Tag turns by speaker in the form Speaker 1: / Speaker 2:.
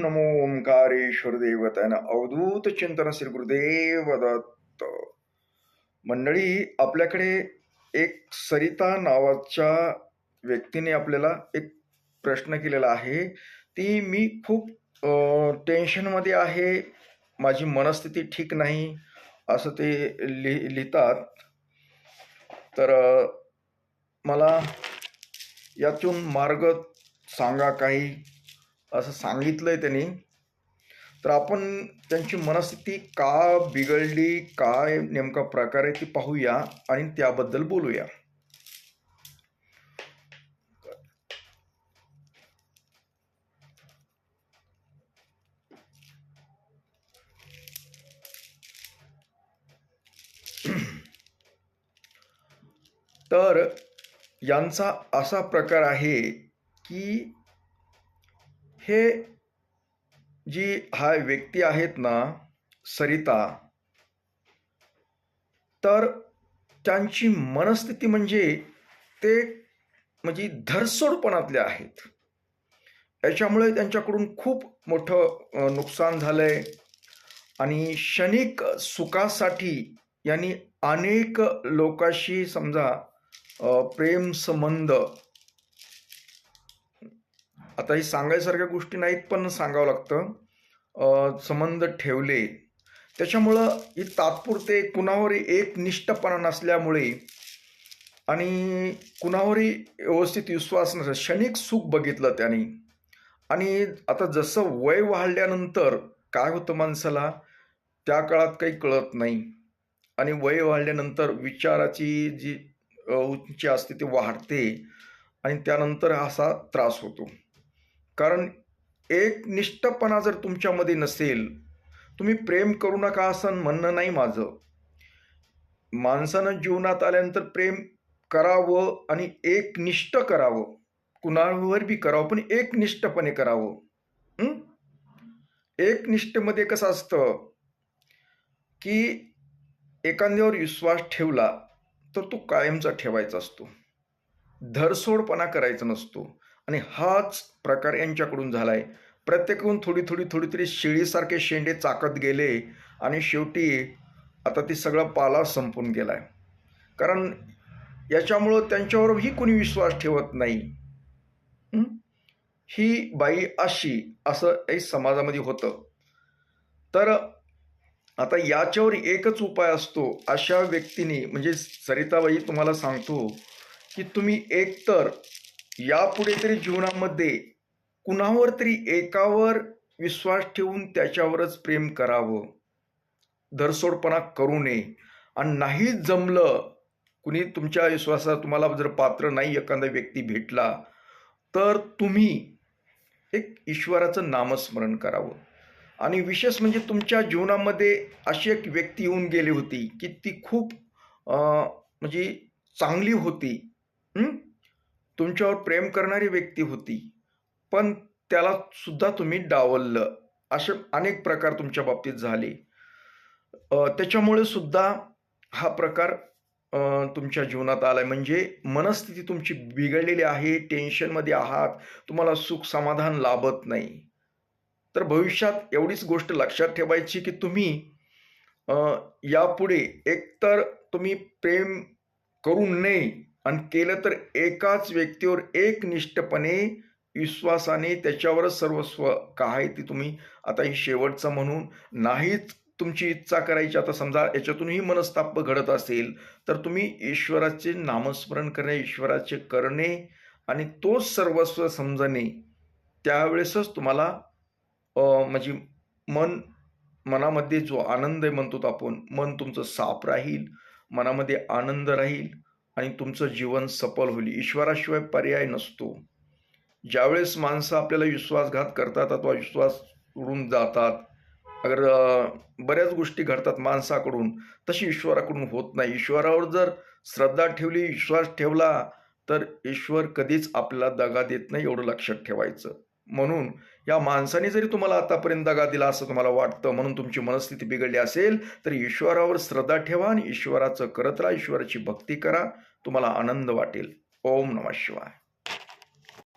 Speaker 1: नमो ओंकारेश्वर देवताना अवधूत चिंतन श्री गुरुदेव दत्त मंडळी आपल्याकडे एक सरिता नावाच्या व्यक्तीने आपल्याला एक प्रश्न केलेला आहे. ती मी खूप टेन्शनमध्ये आहे. माझी मनस्थिती ठीक नाही असं ते लि लिहितात. तर मला यातून मार्ग सांगा काही. असं सांगितलंय त्यांनी. तर आपण त्यांची मनस्थिती का बिघडली काय नेमका प्रकार आहे ती पाहूया आणि त्याबद्दल बोलूया. तर यांचा असा प्रकार आहे की हे जी हा व्यक्ती आहेत ना सरिता तर त्यांची मनस्थिती म्हणजे ते म्हणजे धरसोडपणातले आहेत. याच्यामुळे त्यांच्याकडून खूप मोठं नुकसान नुकसान झालंय. आणि क्षणिक सुखासाठी यांनी अनेक लोकांशी समजा प्रेम संबंध आता ही सांगायसारख्या गोष्टी नाहीत पण सांगावं लागतं. संबंध ठेवले. त्याच्यामुळं ही तात्पुरते कुणावरही एक निष्ठपणा नसल्यामुळे आणि कुणावरही व्यवस्थित विश्वास नसेल क्षणिक सुख बघितलं त्याने. आणि आता जसं वय वाढल्यानंतर काय होतं माणसाला त्या काळात काही कळत नाही. आणि वय वाढल्यानंतर विचाराची जी उंची असते ती वाढते आणि त्यानंतर असा त्रास होतो. कारण एक निष्ठपणा जर तुमच्यामध्ये नसेल तुम्ही प्रेम करू नका असं म्हणणं नाही माझं. माणसानं जीवनात आल्यानंतर प्रेम करावं आणि एक निष्ठ करावं. कुणावर बी करावं पण एक निष्ठपणे करावं. एक निष्ठेमध्ये कसं असतं की एखाद्यावर विश्वास ठेवला तर तो कायमचा ठेवायचा असतो. धरसोडपणा करायचा नसतो. आणि हाच प्रकार यांच्याकडून झाला आहे प्रत्येकहून थोडी थोडी थोडी तरी शेळीसारखे शेंडे चाकत गेले आणि शेवटी आता ती सगळा पाला संपून गेला आहे कारण याच्यामुळं त्यांच्यावरही कोणी विश्वास ठेवत नाही. ही? बाई अशी असं समाजामध्ये होतं. तर आता याच्यावर एकच उपाय असतो. अशा व्यक्तीने म्हणजे सरिताबाई तुम्हाला सांगतो की तुम्ही एकतर यापुढे तरी जीवनामध्ये कुणावर तरी एकावर विश्वास ठेवून त्याच्यावरच प्रेम करावं. धरसोडपणा करू नये. आणि नाही जमलं कुणी तुमच्या विश्वासात तुम्हाला जर पात्र नाही एखादा व्यक्ती भेटला तर तुम्ही एक ईश्वराचं नामस्मरण करावं. आणि विशेष म्हणजे तुमच्या जीवनामध्ये अशी एक व्यक्ती येऊन गेली होती की ती खूप म्हणजे चांगली होती. तुमच्यावर प्रेम करणारी व्यक्ती होती. पण त्याला सुद्धा तुम्ही डावललं. असे अनेक प्रकार तुमच्या बाबतीत झाले. त्याच्यामुळे सुद्धा हा प्रकार तुमच्या जीवनात आलाय. म्हणजे मनस्थिती तुमची बिघडलेली आहे टेन्शनमध्ये आहात तुम्हाला सुख समाधान लाभत नाही. तर भविष्यात एवढीच गोष्ट लक्षात ठेवायची की तुम्ही यापुढे एकतर तुम्ही प्रेम करू नये आणि केलं तर एकाच व्यक्तीवर एकनिष्ठपणे विश्वासाने त्याच्यावरच सर्वस्व काय ती तुम्ही आता ही शेवटचं म्हणून नाहीच तुमची इच्छा करायची. आता समजा याच्यातूनही मनस्ताप घडत असेल तर तुम्ही ईश्वराचे नामस्मरण करणे ईश्वराचे करणे आणि तोच सर्वस्व समजणे त्यावेळेसच तुम्हाला म्हणजे मन मनामध्ये जो आनंद आहे म्हणतो आपण मन तुमचं साफ राहील मनामध्ये आनंद राहील. आणि तुमचं जीवन सफल होईल. ईश्वराशिवाय पर्याय नसतो. ज्यावेळेस माणसं आपल्याला विश्वासघात करतात अथवा विश्वास उडून जातात अगर बऱ्याच गोष्टी घडतात माणसाकडून तशी ईश्वराकडून होत नाही. ईश्वरावर जर श्रद्धा ठेवली विश्वास ठेवला तर ईश्वर कधीच आपल्याला दगा देत नाही एवढं लक्षात ठेवायचं. म्हणून या माणसाने जरी तुम्हाला आतापर्यंत दगा दिला असं तुम्हाला वाटतं म्हणून तुमची मनस्थिती बिघडली असेल तर ईश्वरावर श्रद्धा ठेवा आणि ईश्वराचं करत राहा ईश्वराची भक्ती करा. तुम्हाला आनंद वाटेल. ओम नमः शिवाय.